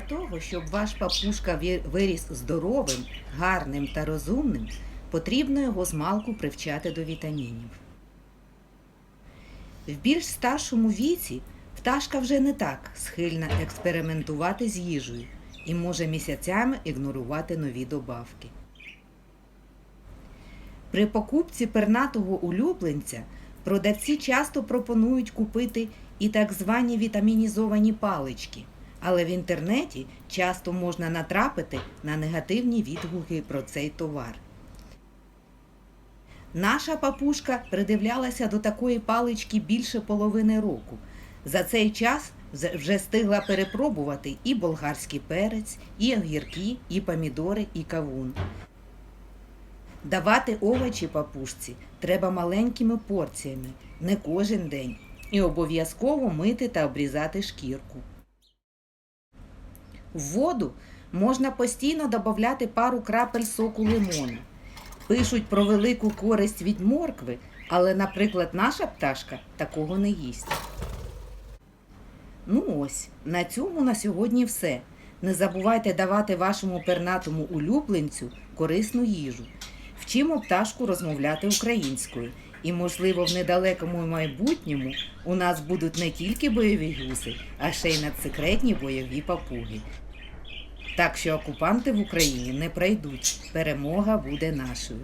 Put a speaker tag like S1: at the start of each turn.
S1: того, щоб ваш папушка виріс здоровим, гарним та розумним, потрібно його змалку привчати до вітамінів. В більш старшому віці пташка вже не так схильна експериментувати з їжею і може місяцями ігнорувати нові добавки. При покупці пернатого улюбленця продавці часто пропонують купити і так звані вітамінізовані палички, але в інтернеті часто можна натрапити на негативні відгуки про цей товар. Наша папушка придивлялася до такої палички більше половини року. За цей час вже встигла перепробувати і болгарський перець, і огірки, і помідори, і кавун. Давати овочі папушці треба маленькими порціями, не кожен день, і обов'язково мити та обрізати шкірку. В воду можна постійно додати пару крапель соку лимона. Пишуть про велику користь від моркви, але, наприклад, наша пташка такого не їсть. Ну ось, на цьому на сьогодні все. Не забувайте давати вашому пернатому улюбленцю корисну їжу. Вчимо пташку розмовляти українською. І, можливо, в недалекому майбутньому у нас будуть не тільки бойові гуси, а ще й надсекретні бойові папуги. Так що окупанти в Україні не пройдуть. Перемога буде нашою.